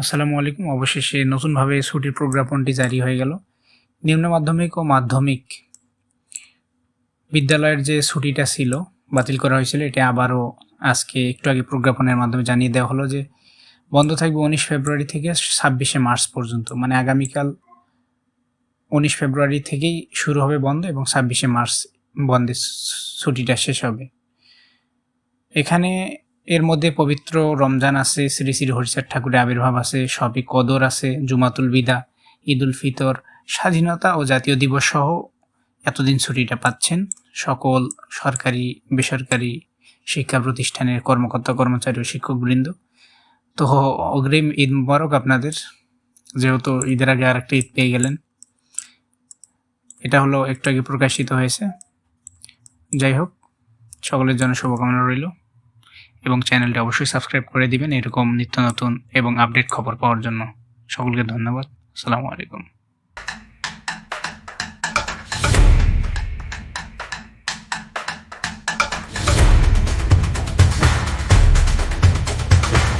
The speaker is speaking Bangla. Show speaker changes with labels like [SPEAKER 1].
[SPEAKER 1] আসসালামু আলাইকুম। অবশেষে নতুনভাবে ছুটির প্রজ্ঞাপনটি জারি হয়ে গেল। নিম্ন মাধ্যমিক ও মাধ্যমিক বিদ্যালয়ের যে ছুটিটা ছিল, বাতিল করা হয়েছিল, এটা আবারও আজকে একটু আগে প্রজ্ঞাপনের মাধ্যমে জানিয়ে দেওয়া হলো যে, বন্ধ থাকবে উনিশ ফেব্রুয়ারি থেকে ছাব্বিশে মার্চ পর্যন্ত। মানে আগামীকাল উনিশ ফেব্রুয়ারি থেকেই শুরু হবে বন্ধ এবং ছাব্বিশে মার্চ বন্ধের ছুটিটা শেষ হবে। এখানে এর মধ্যে পবিত্র রমজান আছে, শ্রী শ্রী হরিচাঁদ ঠাকুরের আবির্ভাব আছে, সবই কদর আছে, জুমাতুল বিদা, ঈদুল ফিতর, স্বাধীনতা ও জাতীয় দিবস সহ এতদিন ছুটিটা পাচ্ছেন সকল সরকারি, বেসরকারি শিক্ষা প্রতিষ্ঠানের কর্মকর্তা, কর্মচারী ও শিক্ষকবৃন্দ। তো অগ্রিম ঈদ মুবারক আপনাদের, যেহেতু ঈদের আগে আরেকটা ঈদ পেয়ে গেলেন। এটা হলো একটু আগে প্রকাশিত হয়েছে। যাই হোক, সকলের জন্য শুভকামনা রইল। এবং চ্যানেলটি অবশ্যই সাবস্ক্রাইব করে দিবেন এরকম নিত্য নতুন এবং আপডেট খবর পাওয়ার জন্য। সকলকে ধন্যবাদ। আসসালামু আলাইকুম।